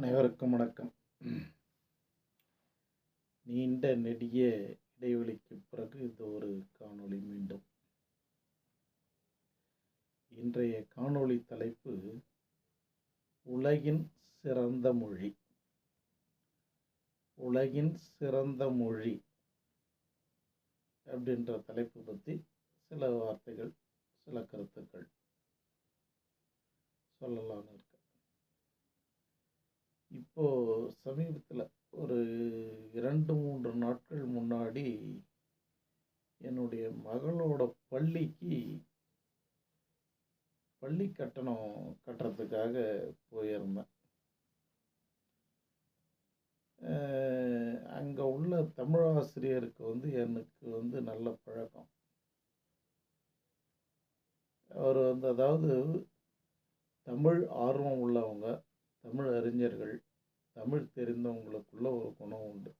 அனைவருக்கும் வணக்கம். நீண்ட நெடிய இடைவெளிக்கு பிறகு இது ஒரு காணொளி மீண்டும். இன்றைய காணொளி தலைப்பு உலகின் சிறந்த மொழி. உலகின் சிறந்த மொழி அப்படின்ற தலைப்பு பற்றி சில வார்த்தைகள் சில கருத்துக்கள் சொல்லலாம்னு இப்போது சமீபத்தில் ஒரு இரண்டு மூன்று நாட்கள் முன்னாடி என்னுடைய மகளோட பள்ளிக்கு பள்ளி கட்டணம் கட்டுறதுக்காக போயிருந்தேன். அங்கே உள்ள தமிழாசிரியருக்கு வந்து எனக்கு வந்து நல்ல பழக்கம். அவர் வந்து அதாவது தமிழ் ஆர்வம் உள்ளவங்க. தமிழ் அறிஞர்கள் தமிழ் தெரிந்தவங்களுக்குள்ள ஒரு குணம் உண்டு.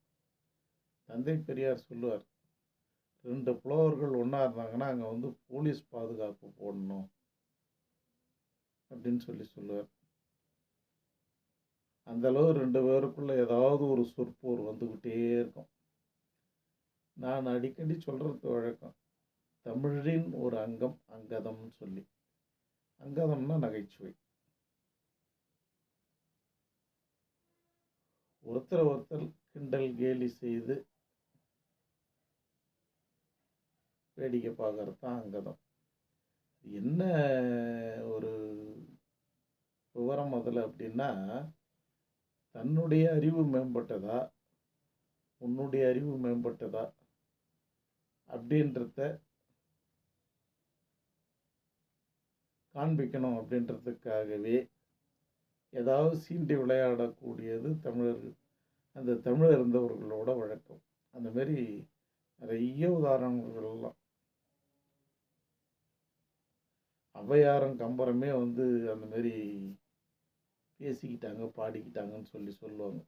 தந்தை பெரியார் சொல்லுவார் ரெண்டு புலவர்கள் ஒன்றா இருந்தாங்கன்னா அங்கே வந்து போலீஸ் பாதுகாப்பு போடணும். அப்படின்னு சொல்லி சொல்லுவார். அந்த அளவு ரெண்டு பேருக்குள்ள ஏதாவது ஒரு சொற்போர் வந்துக்கிட்டே இருக்கும். நான் அடிக்கடி சொல்கிறது வழக்கம் தமிழின் ஒரு அங்கம் அங்கதம்னு சொல்லி. அங்கதம்னா நகைச்சுவை. ஒருத்தர் ஒருத்தர் கிண்டல் கேலி செய்து வேடிக்கை பார்க்கறது தான் அங்கதம். என்ன ஒரு விவரம் அதில் அப்படின்னா தன்னுடைய அறிவு மேம்பட்டதா உன்னுடைய அறிவு மேம்பட்டதா அப்படின்றத காண்பிக்கணும் அப்படின்றதுக்காகவே ஏதாவது சீண்டி விளையாடக்கூடியது தமிழர்கள் அந்த தமிழர் இருந்தவர்களோட வழக்கம். அந்த மாதிரி நிறைய உதாரணங்கள்லாம் ஔவையாரும் கம்பரமே வந்து அந்த மாதிரி பேசிக்கிட்டாங்க பாடிக்கிட்டாங்கன்னு சொல்லி சொல்லுவாங்க.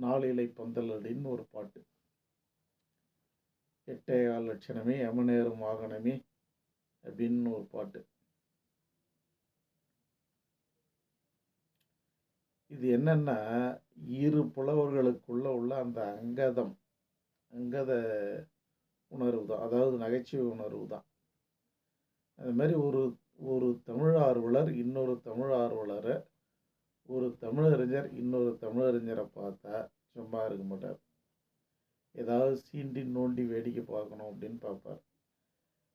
நாளிலை அப்படின்னு ஒரு பாட்டு. எட்டேகால் லட்சணமே யமநேரும் வாகனமே அப்படின்னு ஒரு பாட்டு. இது என்னென்னா இரு புலவர்களுக்குள்ளே உள்ள அந்த அங்கதம் அங்கத உணர்வு தான். அதாவது நகைச்சுவை உணர்வு தான். அது மாதிரி ஒரு ஒரு தமிழ் ஆர்வலர் இன்னொரு தமிழ் ஆர்வலரை ஒரு தமிழறிஞர் இன்னொரு தமிழறிஞரை பார்த்தா சும்மா இருக்க மாட்டார். ஏதாவது சீண்டி நோண்டி வேடிக்கை பார்க்கணும் அப்படின்னு பார்ப்பார்.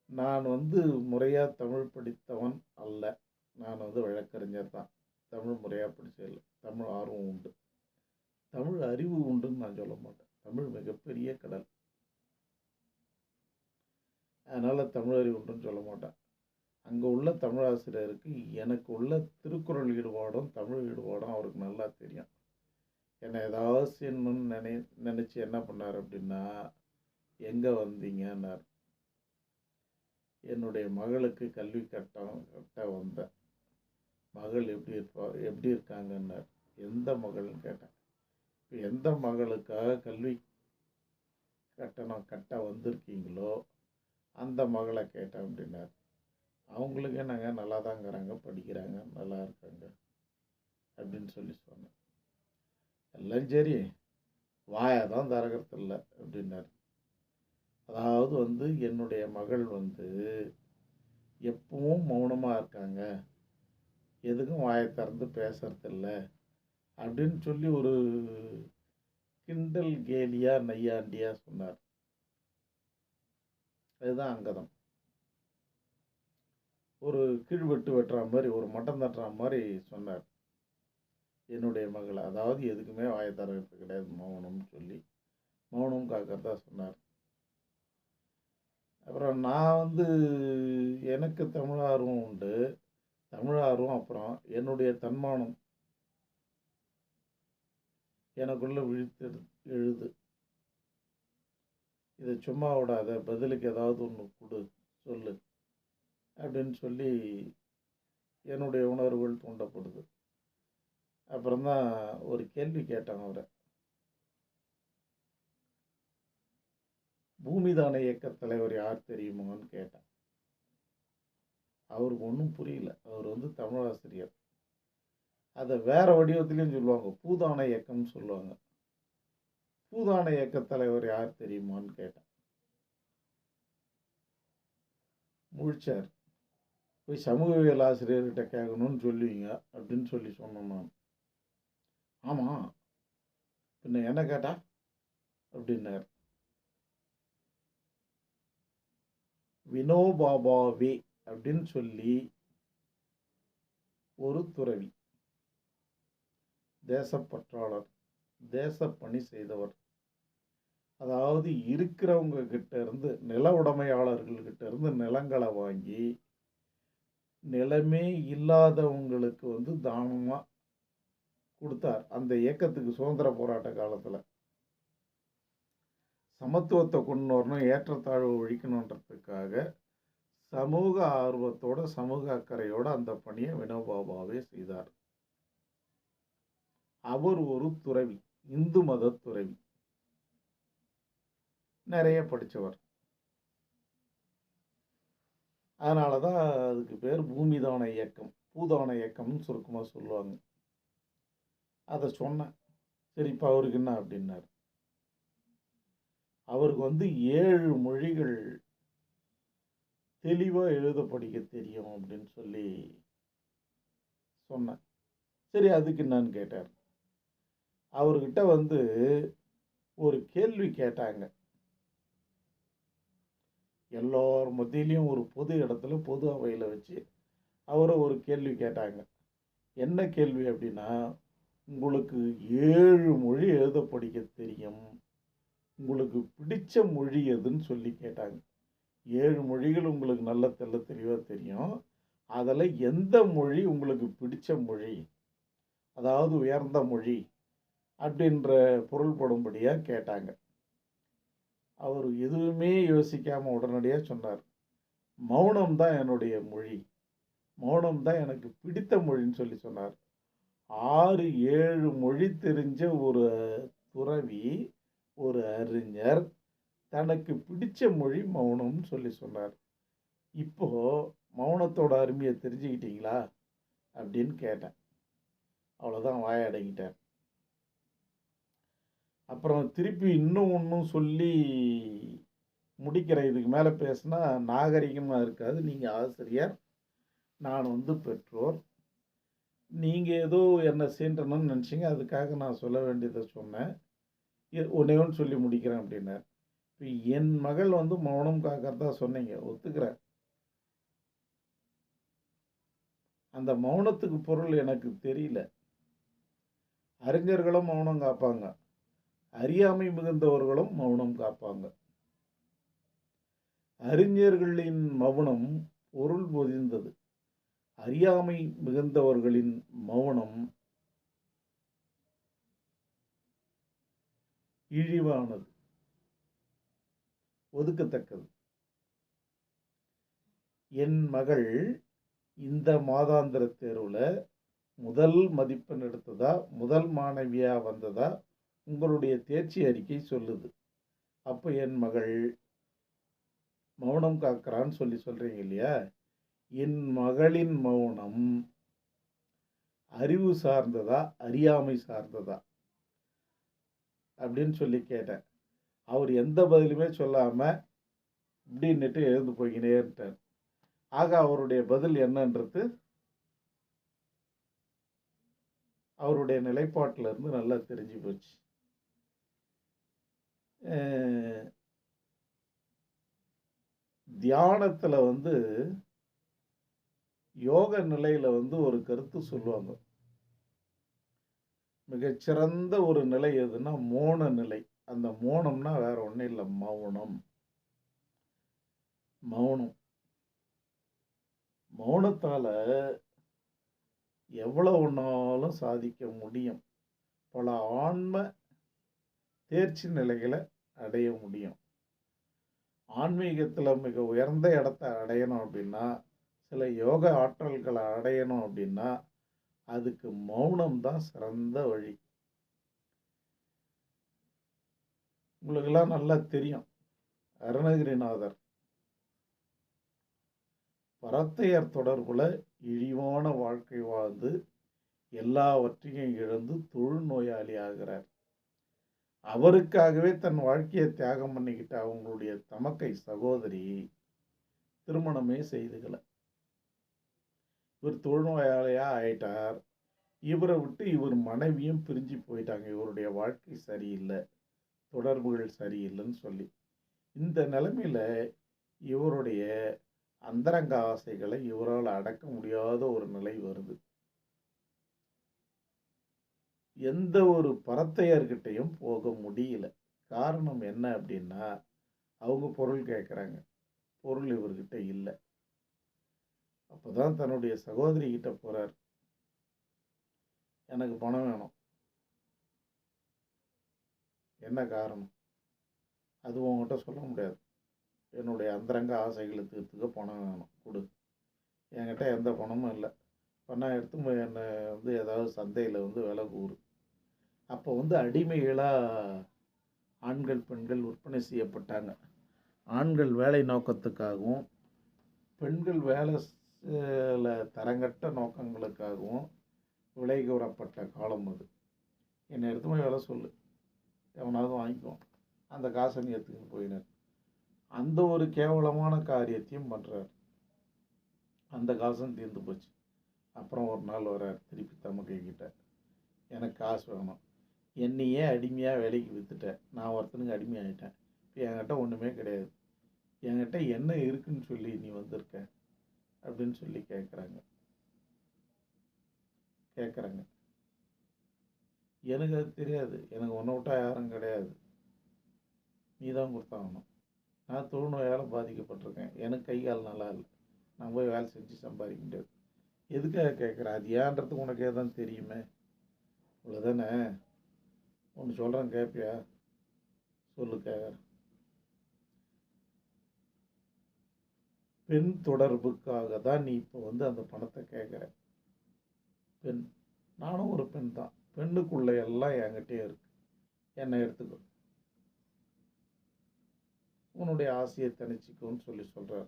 நான் வந்து முறையாக தமிழ் படித்தவன் அல்ல. நான் வந்து வழக்கறிஞர் தான். தமிழ் முறையாக படிச்சதில்லை தமிழ் ஆர்வம் உண்டு. தமிழ் அறிவு உண்டுன்னு நான் சொல்ல மாட்டேன். தமிழ் மிகப்பெரிய கடல். அதனால் தமிழ் அறிவு உண்டுன்னு சொல்ல மாட்டேன். அங்கே உள்ள தமிழாசிரியருக்கு எனக்கு உள்ள திருக்குறள் ஈடுபாடும் தமிழ் ஈடுபாடும் அவருக்கு நல்லா தெரியும். என்னை ஏதாவது செய்யணும்னு நினை நினச்சி என்ன பண்ணார் அப்படின்னா எங்கே வந்தீங்கன்னார்? என்னுடைய மகளுக்கு கல்வி கட்டம் கட்ட வந்தேன். மகள் எப்படி இருப்பா எப்படி இருக்காங்கன்னார். எந்த மகள்னு கேட்டேன் இப்போ எந்த மகளுக்காக கல்வி கட்டணம் கட்ட வந்திருக்கீங்களோ அந்த மகளை கேட்டேன் அப்படின்னார். அவங்களுக்கே நாங்கள் நல்லா தாங்கிறாங்க படிக்கிறாங்க நல்லா இருக்காங்க அப்படின்னு சொல்லி சொன்னேன். எல்லாம் சரி வாயை தான் திறக்கிறது இல்லை அதாவது வந்து என்னுடைய மகள் வந்து எப்பவும் மௌனமாக இருக்காங்க. எதுக்கும் வாயை திறந்து பேசுறதில்ல. அப்படின்னு சொல்லி ஒரு கிண்டல் கேலியா நையாண்டியா சொன்னார். அதுதான் அங்கதம். ஒரு கீழ்வெட்டு வெட்டுற மாதிரி ஒரு மட்டம் தட்டுற மாதிரி சொன்னார். என்னுடைய மகளை அதாவது எதுக்குமே வாயை தரகிறது கிடையாது மௌனம்னு சொல்லி. மௌனம் காக்கிறதா சொன்னார். அப்புறம் நான் வந்து எனக்கு தமிழ் ஆர்வம் உண்டு. தமிழாரும் அப்புறம் என்னுடைய தன்மானம் எனக்குள்ள விழித்து எழுது. இதை சும்மா விடாத பதிலுக்கு ஏதாவது ஒன்று கொடு சொல்லு அப்படின்னு சொல்லி என்னுடைய உணர்வுகள் தூண்டப்படுது. அப்புறம்தான் ஒரு கேள்வி கேட்டாங்க அவரை. பூமிதான இயக்க தலைவர் யார் தெரியுமான்னு கேட்டேன். அவருக்கு ஒன்றும் புரியல. அவர் வந்து தமிழாசிரியர். அதை வேற வடிவத்துலேயும் சொல்லுவாங்க. பூதான இயக்கம்னு சொல்லுவாங்க. பூதான இயக்க தலைவர் யார் தெரியுமான்னு கேட்டேன். முழிச்சார். போய் சமூகவியல் ஆசிரியர்கிட்ட கேட்கணும்னு சொல்லுவீங்க அப்படின்னு சொல்லி சொன்னேன் நான். ஆமாம் பின்ன என்ன கேட்டா? அப்படின்னார். வினோபாபாவே அப்படின்னு சொல்லி ஒரு துறவி தேசப்பற்றாளர் தேசப்பணி செய்தவர். அதாவது இருக்கிறவங்க கிட்ட இருந்து நில உடைமையாளர்கள்கிட்ட இருந்து நிலங்களை வாங்கி நிலமே இல்லாதவங்களுக்கு வந்து தானமாக கொடுத்தார். அந்த இயக்கத்துக்கு சுதந்திர போராட்ட காலத்தில். சமத்துவத்தை கொண்டு வரணும் ஏற்றத்தாழ்வு ஒழிக்கணுன்றதுக்காக சமூக ஆர்வத்தோட சமூக அக்கறையோட அந்த பணியை வினோபாபாவே செய்தார். அவர் ஒரு துறவி இந்து மத துறவி. நிறைய படித்தவர் அதனால தான் அதுக்கு பேர் பூமிதான இயக்கம் பூதான இயக்கம்னு சுருக்கமாக சொல்லுவாங்க. அதை சொன்னேன். சரி இப்போ அவருக்கு என்ன அப்படின்னார். அவருக்கு வந்து ஏழு மொழிகள் தெளிவாக எழுத படிக்க தெரியும் அப்படின்னு சொல்லி சொன்னேன் சரி அதுக்கு என்னன்னு கேட்டார். அவர்கிட்ட வந்து ஒரு கேள்வி கேட்டாங்க. எல்லோர் மத்தியிலையும் ஒரு பொது இடத்துல பொது அவையில் வச்சு அவரை ஒரு கேள்வி கேட்டாங்க. என்ன கேள்வி அப்படின்னா உங்களுக்கு ஏழு மொழி எழுத படிக்க தெரியும். உங்களுக்கு பிடிச்ச மொழி எதுன்னு சொல்லி கேட்டாங்க. ஏழு மொழிகள் உங்களுக்கு நல்ல தெல்ல தெளிவாக தெரியும். அதில் எந்த மொழி உங்களுக்கு பிடித்த மொழி? அதாவது உயர்ந்த மொழி அப்படின்ற பொருள்படும்படியாக கேட்டாங்க. அவர் எதுவுமே யோசிக்காமல் உடனடியாக சொன்னார். மௌனம் தான் என்னுடைய மொழி. மௌனம் தான் எனக்கு பிடித்த மொழின்னு சொல்லி சொன்னார். ஆறு ஏழு மொழி தெரிஞ்ச ஒரு துறவி ஒரு அறிஞர் தனக்கு பிடிச்ச மொழி மௌனம்னு சொல்லி சொன்னார். இப்போ மௌனத்தோட அருமையை தெரிஞ்சுக்கிட்டீங்களா? அப்படின்னு கேட்டேன். அவ்வளோதான் வாயடங்கிட்டார் அப்புறம் திருப்பி இன்னும் ஒன்றும் சொல்லி முடிக்கிற இதுக்கு மேலே பேசுனா நாகரிகமாக இருக்காது. நீங்கள் ஆசிரியர் நான் வந்து பெற்றோர். நீங்கள் ஏதோ என்ன சீன்றணும்னு நினச்சிங்க. அதுக்காக நான் சொல்ல வேண்டியதை சொன்னேன். ஒன்றே ஒன்று சொல்லி முடிக்கிறேன் அப்படின்னார். இப்போ என் மகள் வந்து மௌனம் காக்கிறதா சொன்னீங்க ஒத்துக்கிறேன். அந்த மௌனத்துக்கு பொருள் எனக்கு தெரியல. அறிஞர்களும் மௌனம் காப்பாங்க. அறியாமை மிகுந்தவர்களும் மௌனம் காப்பாங்க. அறிஞர்களின் மௌனம் பொருள் பொதிந்தது. அறியாமை மிகுந்தவர்களின் மௌனம் இழிவானது. ஒதுக்கத்தக்கது. என் மகள் இந்த மாதாந்திர தேர்வில் முதல் மதிப்பெண் எடுத்ததா முதல் மாணவியாக வந்ததா உங்களுடைய தேர்ச்சி அறிக்கை சொல்லுது. அப்போ என் மகள் மௌனம் காக்கிறான்னு சொல்லி சொல்கிறீங்க இல்லையா? என் மகளின் மௌனம் அறிவு சார்ந்ததா அறியாமை சார்ந்ததா? அப்படின்னு சொல்லி கேட்டேன். அவர் எந்த பதிலுமே சொல்லாமல் இப்படின்னுட்டு எழுந்து போய்கினேன்ட்டார் ஆக அவருடைய பதில் என்னன்றது அவருடைய நிலைப்பாட்டில் இருந்து நல்லா தெரிஞ்சு போச்சு. தியானத்தில் வந்து யோக நிலையில் வந்து ஒரு கருத்து சொல்லுவாங்க. மிகச்சிறந்த ஒரு நிலை எதுன்னா மோன நிலை. அந்த மோனம்னா வேற ஒன்றும் இல்லை மௌனம். மௌனம். மௌனத்தால் எவ்வளோ ஒன்றாலும் சாதிக்க முடியும். பல ஆன்ம தேர்ச்சி நிலைகளை அடைய முடியும். ஆன்மீகத்தில் மிக உயர்ந்த இடத்த அடையணும் அப்படின்னா சில யோக ஆற்றல்களை அடையணும் அப்படின்னா அதுக்கு மௌனம் தான் சிறந்த வழி. உங்களுக்கெல்லாம் நல்லா தெரியும். அருணகிரிநாதர். பரத்தையர் தொடர்புல இழிவான வாழ்க்கை வாழ்ந்து எல்லாவற்றையும் இழந்து தொழுநோயாளி ஆகிறார் அவருக்காகவே தன் வாழ்க்கையை தியாகம் பண்ணிக்கிட்ட அவங்களுடைய தமக்கை சகோதரி திருமணமே செய்துக்கல இவர் தொழுநோயாளியாக ஆயிட்டார். இவரை விட்டு இவர் மனைவியும் பிரிஞ்சு போயிட்டாங்க. இவருடைய வாழ்க்கை சரியில்லை. தொடர்புகள் சரியில்லைன்னு சொல்லி. இந்த நிலைமையில இவருடைய அந்தரங்க ஆசைகளை இவரால் அடக்க முடியாத ஒரு நிலை வருது. எந்த ஒரு பரத்தையர்கிட்டையும் போக முடியல. காரணம் என்ன அப்படின்னா அவங்க பொருள் கேட்குறாங்க பொருள் இவர்கிட்ட இல்லை. அப்போ தான் தன்னுடைய சகோதரிக்கிட்ட போகிறார் எனக்கு பணம் வேணும். என்ன காரணம்? அது உங்ககிட்ட சொல்ல முடியாது. என்னுடைய அந்தரங்க ஆசைகளை தீர்த்துக்க பணம் வேணும். கொடு. என்கிட்ட எந்த பணமும் இல்லை. பணம் எடுத்து என்னை வந்து ஏதாவது சந்தையில் வந்து விலை கூறு. அப்போ வந்து அடிமைகளாக ஆண்கள் பெண்கள் விற்பனை செய்யப்பட்டாங்க. ஆண்கள் வேலை நோக்கத்துக்காகவும் பெண்கள் வேலை தரங்கட்ட நோக்கங்களுக்காகவும் விலை கூறப்பட்ட காலம் அது. என்னை எடுத்து போய் வேலை சொல்லு. எவனாவது வாங்கிக்குவோம் அந்த காசை நீ எடுத்துக்கிட்டு போயினார் அந்த ஒரு கேவலமான காரியத்தையும் பண்ணுறார் அந்த காசும் தீர்ந்து போச்சு. அப்புறம் ஒரு நாள் வரார் திருப்பி தமக்கை கிட்ட எனக்கு காசு வேணும். என்னையே அடிமையாக வேலைக்கு விற்றுட்டேன் நான் ஒருத்தனுக்கு அடிமையாகிட்டேன் இப்போ என்கிட்ட ஒன்றுமே கிடையாது. என்கிட்ட என்ன இருக்குன்னு சொல்லி நீ வந்திருக்க? அப்படின்னு சொல்லி கேட்குறாங்க கேட்குறாங்க எனக்கு அது தெரியாது. எனக்கு ஒன்றை விட்டால் யாரும் கிடையாது. நீ தான் கொடுத்தாகணும். நான் தொழுநோயால் பாதிக்கப்பட்டிருக்கேன். எனக்கு கை கால் நல்லா இல்லை. நான் போய் வேலை செஞ்சு சம்பாதிக்க முடியாது. எதுக்காக கேட்குறேன் அது ஏன்றதுக்கு உனக்கே தான் தெரியுமே. இவ்வளோதானே ஒன்று சொல்கிறேன் கேட்பியா சொல்லு கேட்குறேன் பெண் தொடர்புக்காக தான் நீ இப்போ வந்து அந்த பணத்தை கேட்குற. பெண். நானும் ஒரு பெண் தான். பெண்ணுக்குள்ள எல்லாம் என்கிட்டே இருக்கு. என்னை எடுத்துக்கோ. உன்னுடைய ஆசையை தணிச்சிக்கோன்னு சொல்லி சொல்கிறார்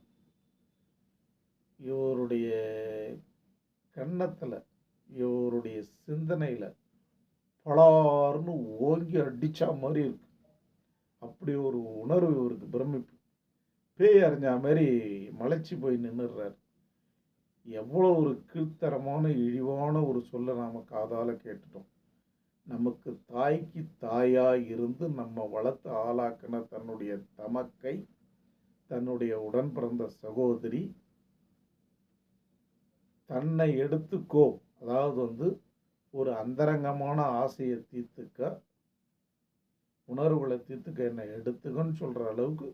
இவருடைய கன்னத்தில் இவருடைய சிந்தனையில் பலார்னு ஓங்கி அடித்தா மாதிரி இருக்கு. அப்படி ஒரு உணர்வு இவருக்கு பிரமிப்பு. பேய் அறிஞ்ச மாதிரி மலைச்சி போய் நின்றுடுறார் எவ்வளோ ஒரு கீழ்த்தரமான இழிவான ஒரு சொல்லை நாம் காதால் கேட்டுட்டோம். நமக்கு தாய்க்கு தாயாக இருந்து நம்ம வளர்த்து ஆளாக்கின தன்னுடைய தமக்கை தன்னுடைய உடன் பிறந்த சகோதரி தன்னை எடுத்துக்கோ. அதாவது வந்து ஒரு அந்தரங்கமான ஆசையை தீர்த்துக்க உணர்வுகளை தீர்த்துக்க என்னை எடுத்துக்கன்னு சொல்கிற அளவுக்கு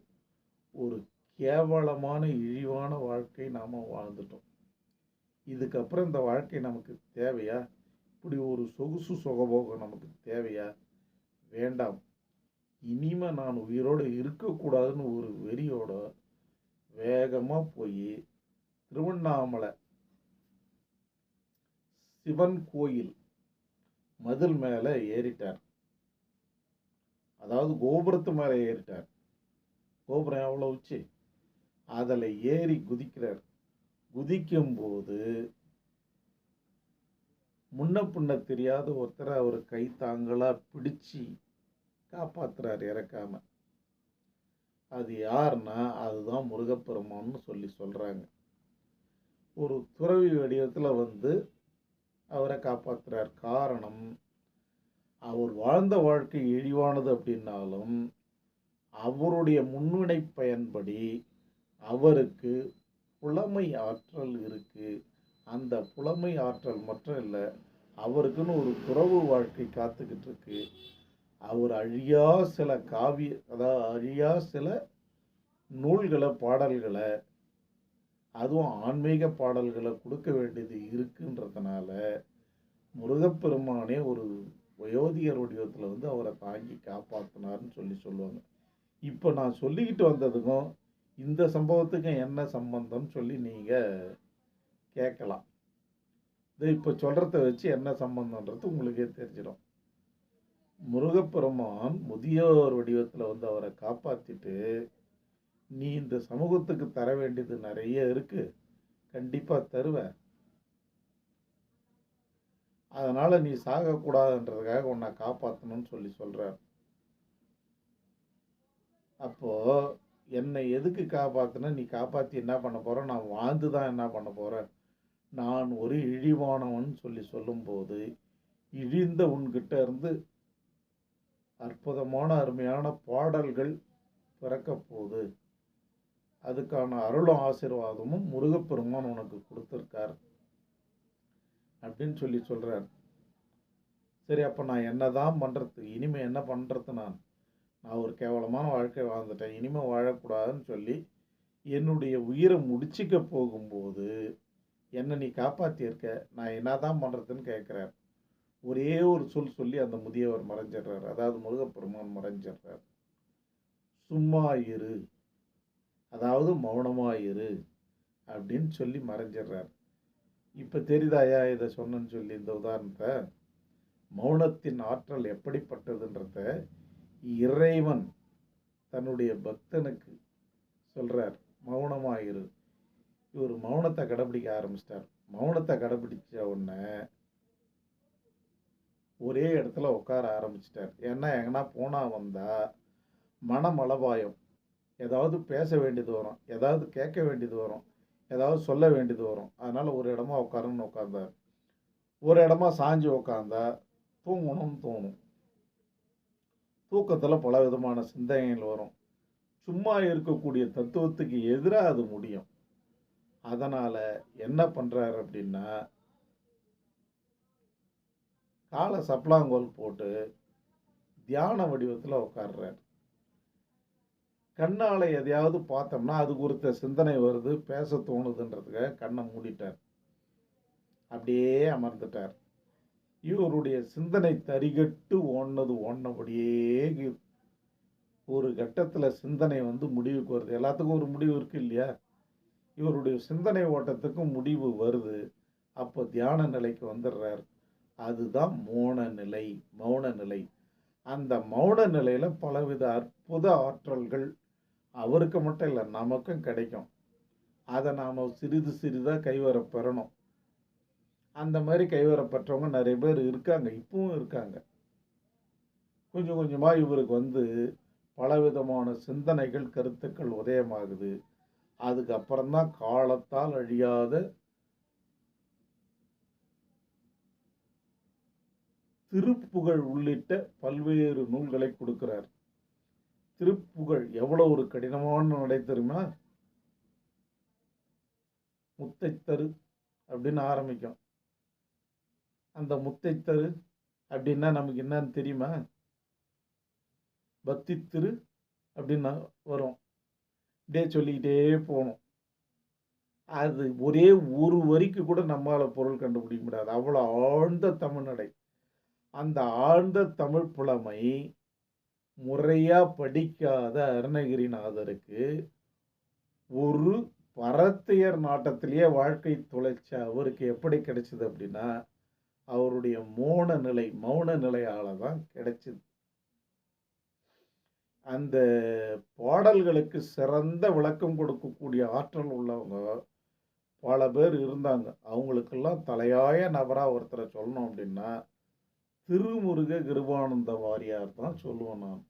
ஒரு கேவலமான இழிவான வாழ்க்கை நாம் வாழ்ந்துட்டோம். இதுக்கப்புறம் இந்த வாழ்க்கை நமக்கு தேவையா? இப்படி ஒரு சொகுசு சுகபோகம் நமக்கு தேவையா? வேண்டாம். இனிமே நான் உயிரோடு இருக்கக்கூடாதுன்னு ஒரு வெறியோட வேகமாக போய் திருவண்ணாமலை சிவன் கோயில் மதில் மேலே ஏறிட்டார். அதாவது கோபுரத்து மேலே ஏறிட்டார். கோபுரம் எவ்வளோ உச்சி? அதில் ஏறி குதிக்கிறார். குதிக்கும்போது முன்ன பின்ன தெரியாத ஒருத்தரை அவர் கை தாங்களாக பிடிச்சி காப்பாத்துறார் இறக்காம. அது யாருன்னா அதுதான் முருகப்பெருமான்னு சொல்லி சொல்கிறாங்க ஒரு துறவி வடிவத்தில் வந்து அவரை காப்பாற்றுறார் காரணம் அவர் வாழ்ந்த வாழ்க்கை இழிவானது அப்படின்னாலும் அவருடைய முன்வினை பயன்படி அவருக்கு புலமை ஆற்றல் இருக்குது அந்த புலமை ஆற்றல் மட்டும் இல்லை அவருக்குன்னு ஒரு துறவு வாழ்க்கை காத்துக்கிட்டு இருக்கு. அவர் அழியா சில காவிய அதாவது அழியா சில நூல்களை பாடல்களை அதுவும் ஆன்மீக பாடல்களை கொடுக்க வேண்டியது இருக்குன்றதுனால முருகப்பெருமானே ஒரு வயோதிகர் வடிவத்தில் வந்து அவரை தாங்கி காப்பாற்றினார்னு சொல்லி சொல்லுவாங்க. இப்போ நான் சொல்லிக்கிட்டு வந்ததுக்கும் இந்த சம்பவத்துக்கும் என்ன சம்பந்தம்னு சொல்லி நீங்கள் கேட்கலாம். இது இப்போ சொல்கிறத வச்சு என்ன சம்பந்தன்றது உங்களுக்கே தெரிஞ்சிடும். முருகப்பெருமான் முதியோர் வடிவத்தில் வந்து அவரை காப்பாற்றிட்டு நீ இந்த சமூகத்துக்கு தர வேண்டியது நிறைய இருக்குது கண்டிப்பாக தருவேன் அதனால் நீ சாகக்கூடாதுன்றதுக்காக உன்னை காப்பாற்றணும்னு சொல்லி சொல்கிறார் அப்போது என்னை எதுக்கு காப்பாற்றினா நீ காப்பாற்றி என்ன பண்ண போகிற நான் வாழ்ந்து தான் என்ன பண்ண போகிறேன் நான் ஒரு இழிவானவன் சொல்லி சொல்லும்போது இழிந்த உன்கிட்ட இருந்து அற்புதமான அருமையான பாடல்கள் பிறக்க போகுது. அதுக்கான அருளும் ஆசீர்வாதமும் முருகப்பெருமான் உனக்கு கொடுத்துருக்கார் அப்படின்னு சொல்லி சொல்கிறார் சரி அப்போ நான் என்ன தான் பண்ணுறது இனிமேல் என்ன பண்ணுறது நான்? நான் ஒரு கேவலமான வாழ்க்கை வாழ்ந்துட்டேன். இனிமேல் வாழக்கூடாதுன்னு சொல்லி என்னுடைய உயிரை முடிச்சிக்க போகும்போது என்னை நீ காப்பாற்றியிருக்க நான் என்ன தான் பண்ணுறதுன்னு கேட்குறார். ஒரே ஒரு சொல் சொல்லி அந்த முதியவர் மறைஞ்சிடுறார். அதாவது முருகப்பெருமான் மறைஞ்சிடுறார். சும்மா இரு. அதாவது மௌனமாக இரு அப்படின்னு சொல்லி மறைஞ்சிடுறார். இப்போ தெரியுதாயா இதை சொன்னேன்னு சொல்லி இந்த உதாரணத்தை? மௌனத்தின் ஆற்றல் எப்படிப்பட்டதுன்றத இறைவன் தன்னுடைய பக்தனுக்கு சொல்கிறார் மௌனமாக இவர் மௌனத்தை கடைப்பிடிக்க ஆரம்பிச்சிட்டார். மௌனத்தை கடைப்பிடிச்ச உடனே ஒரே இடத்துல உட்கார ஆரம்பிச்சிட்டார். ஏன்னா எங்கன்னா போனால் வந்தால் மனம் ஏதாவது பேச வேண்டியது வரும். ஏதாவது கேட்க வேண்டியது வரும். ஏதாவது சொல்ல வேண்டியது வரும். அதனால் ஒரு இடமா உட்காருன்னு உட்காந்தார் ஒரு இடமா சாஞ்சு உட்காந்தா தூங்கணும்னு தோணும். தூக்கத்தில் பல விதமான சிந்தனைகள் வரும். சும்மா இருக்கக்கூடிய தத்துவத்துக்கு எதிராக அது முடியும். அதனால் என்ன பண்ணுறாரு அப்படின்னா காலை சப்ளாங்கோல் போட்டு தியான வடிவத்தில் உட்கார்றாரு கண்ணால் எதையாவது பார்த்தோம்னா அது குறித்த சிந்தனை வருது பேச தோணுதுன்றதுக்காக கண்ணை மூடிட்டார். அப்படியே அமர்ந்துட்டார். இவருடைய சிந்தனை தரிகட்டு ஓடினது ஓடினபடியே ஒரு கட்டத்தில் சிந்தனை வந்து முடிவுக்கு வருது. எல்லாத்துக்கும் ஒரு முடிவு இருக்குது இல்லையா? இவருடைய சிந்தனை ஓட்டத்துக்கும் முடிவு வருது. அப்போ தியான நிலைக்கு வந்துடுறார் அதுதான் மௌன நிலை மௌன நிலை. அந்த மௌன நிலையில் பலவித அற்புத ஆற்றல்கள் அவருக்கு மட்டும் இல்லை நமக்கும் கிடைக்கும். அதை நாம் சிறிது சிறிதாக கைவர பெறணும். அந்த மாதிரி கைவர பெற்றவங்க நிறைய பேர் இருக்காங்க இப்பவும் இருக்காங்க. கொஞ்சம் கொஞ்சமாக இவருக்கு வந்து பலவிதமான சிந்தனைகள் கருத்துக்கள் உதயமாகுது. அதுக்கப்புறம்தான் காலத்தால் அழியாத திருப்புகழ் உள்ளிட்ட பல்வேறு நூல்களை கொடுக்கிறார். திருப்புகழ் எவ்வளோ ஒரு கடினமான நடை தெரியுமா? முத்தைத்தரு அப்படின்னு ஆரம்பிக்கும். அந்த முத்தைத்தரு அப்படின்னா நமக்கு என்னன்னு தெரியுமா? பக்தி திரு அப்படின்னா வரும். இப்படியே சொல்லிக்கிட்டே போகணும். அது ஒரே ஒரு வரிக்கு கூட நம்மளால் பொருள் கண்டுபிடிக்க முடியாது. அவ்வளோ ஆழ்ந்த தமிழ்நடை அந்த ஆழ்ந்த தமிழ் புலமை முறையாக படிக்காத அருணகிரிநாதருக்கு ஒரு பரத்தையர் நாட்டத்திலேயே வாழ்க்கை தொலைச்ச அவருக்கு எப்படி கிடைச்சிது அப்படின்னா அவருடைய மோன நிலை மௌன நிலையால் தான் கிடைச்சிது. அந்த பாடல்களுக்கு சிறந்த விளக்கம் கொடுக்கக்கூடிய ஆற்றல் உள்ளவங்க பல பேர் இருந்தாங்க. அவங்களுக்கெல்லாம் தலையாய நபராக ஒருத்தரை சொல்லணும் அப்படின்னா திருமுருக கிருபானந்த வாரியார் தான் சொல்லுவேன் நான்.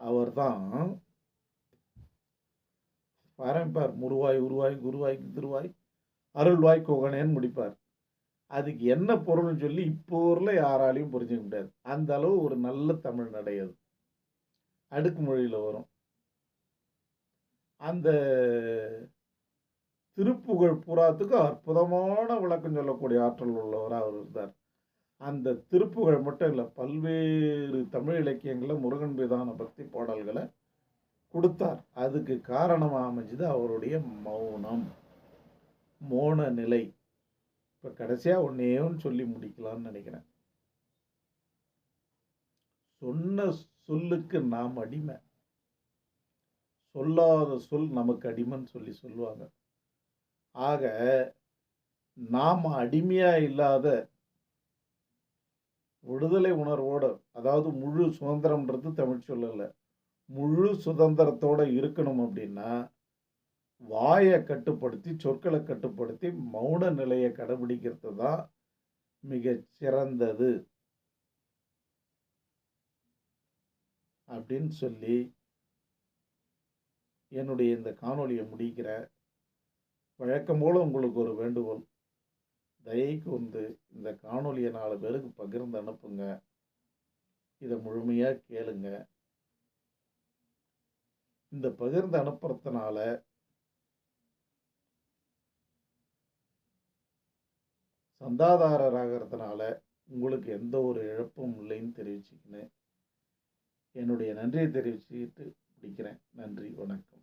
அவர் தான் பார் முருவாய் உருவாய் குருவாய் திருவாய் அருள்வாய் குகனேன்னு முடிப்பார். அதுக்கு என்ன பொருள்னு சொல்லி இப்போ ஊரில் யாராலையும் புரிஞ்சுக்க முடியாது. அந்த அளவு ஒரு நல்ல தமிழ் நடை அது அடுக்கு மொழியில் வரும். அந்த திருப்புகழ் புறாத்துக்கு அற்புதமான விளக்கம் சொல்லக்கூடிய ஆற்றல் உள்ளவராக அவர் இருந்தார். அந்த திருப்புகழ் மட்டும் இல்லை பல்வேறு தமிழ் இலக்கியங்களில் முருகன் மீதான பக்தி பாடல்களை கொடுத்தார். அதுக்கு காரணமாக அமைஞ்சது அவருடைய மௌனம். மோன நிலை. இப்போ கடைசியாக ஒன்றே சொல்லி முடிக்கலாம்னு நினைக்கிறேன். சொன்ன சொல்லுக்கு நாம் அடிமை. சொல்லாத சொல் நமக்கு அடிமைன்னு சொல்லி சொல்லுவாங்க. ஆக நாம் அடிமையாக இல்லாத விடுதலை உணர்வோடு அதாவது முழு சுதந்திரம்ன்றது தமிழ் சொல்லலை முழு சுதந்திரத்தோடு இருக்கணும் அப்படின்னா வாயை கட்டுப்படுத்தி சொற்களை கட்டுப்படுத்தி மௌன நிலையை கடைபிடிக்கிறது தான் மிகச் சிறந்தது அப்படின்னு சொல்லி என்னுடைய இந்த காணொலியை முடிக்கிற வழக்கம் போல் உங்களுக்கு ஒரு வேண்டுகோள். தயைக்கு வந்து இந்த காணொலியை நாலு பேருக்கு பகிர்ந்து அனுப்புங்க. இதை முழுமையாக கேளுங்க. இந்த பகிர்ந்து அனுப்புறதுனால சந்தாதாரராகிறதுனால உங்களுக்கு எந்த ஒரு இழப்பும் இல்லைன்னு தெரிவிச்சுக்கினேன் என்னுடைய நன்றியை தெரிவிச்சுக்கிட்டு முடிக்கிறேன். நன்றி வணக்கம்.